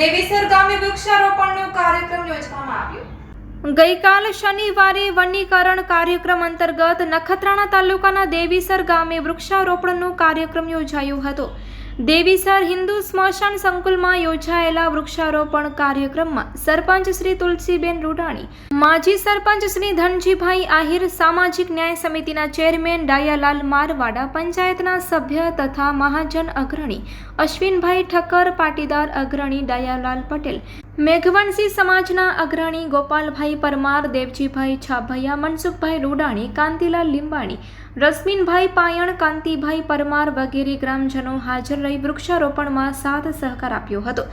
દેવીસર ગામે વૃક્ષારોપણનો કાર્યક્રમ યોજવામાં આવ્યો. ગઈકાલ શનિવારે વનીકરણ કાર્યક્રમ અંતર્ગત નખત્રાણા તાલુકાના દેવીસર ગામે વૃક્ષારોપણનો કાર્યક્રમ યોજાયો હતો. દેવીસર હિન્દુ સ્મશાન સંકુલમાં યોજાયેલા વૃક્ષારોપણ કાર્યક્રમમાં સરપંચ શ્રી તુલસીબેન રૂડાણી, માજી સરપંચ શ્રી ધનજીભાઈ આહિર, સામાજિક ન્યાય સમિતિના ચેરમેન ડાયાલાલ મારવાડા, પંચાયતના સભ્ય તથા મહાજન અગ્રણી અશ્વિનભાઈ ઠક્કર, પાટીદાર અગ્રણી ડાયાલાલ પટેલ મેઘવંશી સમાજના અગ્રણી ગોપાલભાઈ પરમાર, દેવજીભાઈ છાભૈયા, મનસુખભાઈ રૂડાણી, કાંતિલાલ લીંબાણી, રશ્મિનભાઈ પાયણ, કાંતિભાઈ પરમાર વગેરે ગ્રામજનો હાજર રહી વૃક્ષારોપણમાં સાથ સહકાર આપ્યો હતો.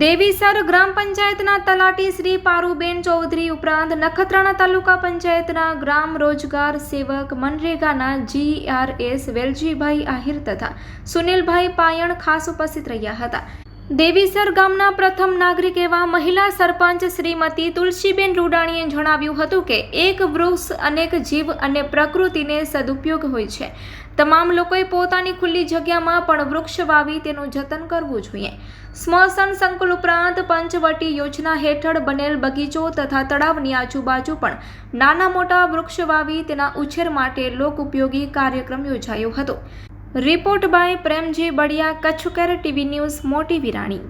દેવીસર ગ્રામ પંચાયતના તલાટી શ્રી પારુબેન ચૌધરી ઉપરાંત નખત્રાણા તાલુકા પંચાયતના ગ્રામ રોજગાર સેવક મનરેગાના જીઆરએસ વેલજીભાઈ આહિર તથા સુનિલભાઈ પાયણ ખાસ ઉપસ્થિત રહ્યા હતા. દેવીસર ગામના પ્રથમ નાગરિક એવા મહિલા સરપંચ શ્રીમતી તુલસીબેન રૂડાણીએ જણાવ્યું હતું કે એક વૃક્ષ, અનેક જીવ અને પ્રકૃતિને સદુપયોગ હોય છે. તમામ લોકોએ પોતાની ખુલ્લી જગ્યામાં પણ વૃક્ષ વાવી તેનું જતન કરવું જોઈએ. સ્મશાન સંકુલ ઉપરાંત પંચવટી યોજના હેઠળ બનેલ બગીચો તથા તળાવની આજુબાજુ પણ નાના મોટા વૃક્ષ વાવી તેના ઉછેર માટે લોક ઉપયોગી કાર્યક્રમ યોજાયો હતો. રિપોર્ટ બાય પ્રેમજી બળિયા કચ્છુકેર ટીવી ન્યૂઝ મોટી વિરાણી.